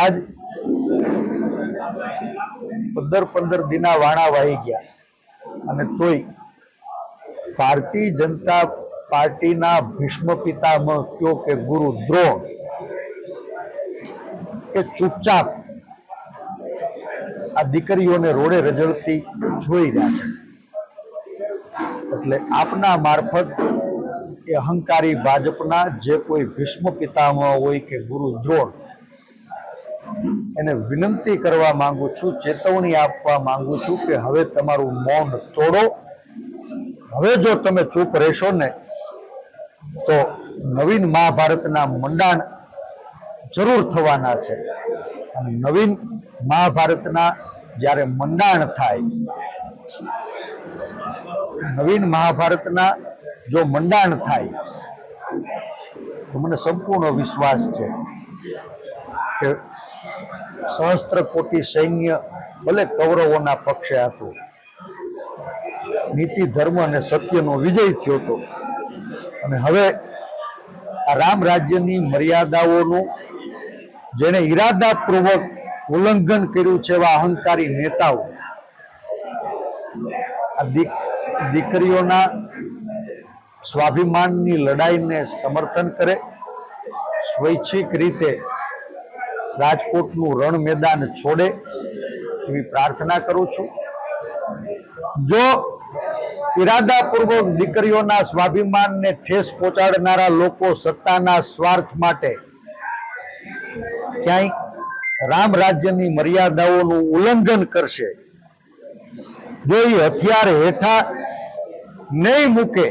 આજ પંદર પંદર દિના વાણા વાહી ગયા. અને તોય ભારતીય જનતા પાર્ટીના ભીષ્મ પિતામહ કયો કે ગુરુ દ્રોણ કે ચૂપચાપ આ દીકરીઓને રોડે રજળતી જોઈ રહ્યા છે. એટલે આપના મારફત એ અહંકારી ભાજપના જે કોઈ ભીષ્મ પિતામહ હોય કે ગુરુ દ્રોણ એને વિનંતી કરવા માંગુ છું, ચેતવણી આપવા માંગુ છું કે હવે તમારું મૌન તોડો. હવે જો તમે ચૂપ રહેશો ને, તો નવીન મહાભારતના મંડાણ જરૂર થવાના છે. અને નવીન મહાભારતના જ્યારે મંડાણ થાય, નવીન મહાભારતના જો મંડાણ થાય, તો મને સંપૂર્ણ વિશ્વાસ છે કે સહસ્ત્ર કોટી સૈન્ય ભલે કૌરવોના પક્ષે હતું. નીતિ, ધર્મ અને સત્યનો વિજય થયો હતો. અને હવે આ રામ રાજ્યની મર્યાદાઓનું જેને ઈરાદાપૂર્વક ઉલ્લંઘન કર્યું છે એવા અહંકારી નેતાઓ, આ દીક- દીકરીઓના સ્વાભિમાનની લડાઈને સમર્થન કરે, સ્વૈચ્છિક રીતે રાજકોટનું રણ મેદાન છોડે એવી પ્રાર્થના કરું છું. જો ઈરાદાપૂર્વક દીકરીઓના સ્વાભિમાનને ઠેસ પહોંચાડનારા લોકો સત્તાના સ્વાર્થ માટે ક્યાંય રામ રાજ્યની મર્યાદાઓનું ઉલ્લંઘન કરશે, જો એ હથિયાર હેઠા નહીં મૂકે,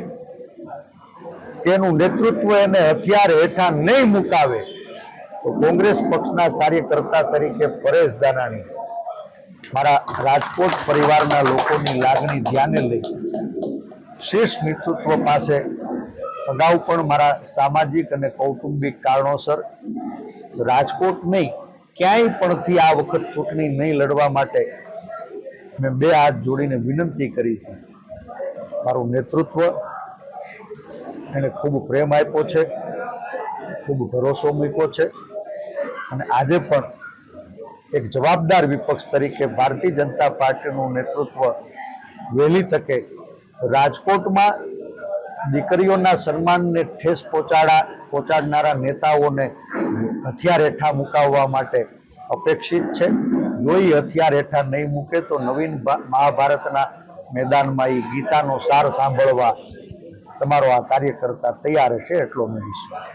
તેનું નેતૃત્વ એને હથિયાર હેઠા નહીં મુકાવે તો કોંગ્રેસ પક્ષના કાર્યકર્તા તરીકે પરેશ દાનાણી મારા રાજકોટ પરિવારના લોકોની લાગણી ધ્યાને લઈ શ્રેષ્ઠ નેતૃત્વ પાસે અગાઉ પણ મારા સામાજિક અને કૌટુંબિક કારણોસર રાજકોટ નહીં, ક્યાંય પણથી આ વખત ચૂંટણી નહીં લડવા માટે મેં બે હાથ જોડીને વિનંતી કરી હતી મારું નેતૃત્વ એને ખૂબ પ્રેમ આપ્યો છે, ખૂબ ભરોસો મૂક્યો છે. અને આજે પણ એક જવાબદાર વિપક્ષ તરીકે ભારતીય જનતા પાર્ટીનું નેતૃત્વ વહેલી તકે રાજકોટમાં દીકરીઓના સન્માનને ઠેસ પહોંચાડા, પહોંચાડનારા નેતાઓને હથિયાર હેઠા મુકાવવા માટે અપેક્ષિત છે. જો એ હથિયાર હેઠા નહીં મૂકે તો નવીન મહાભારતના મેદાનમાં એ ગીતાનો સાર સાંભળવા તમારો આ કાર્યકર્તા તૈયાર હશે એટલો મને વિશ્વાસ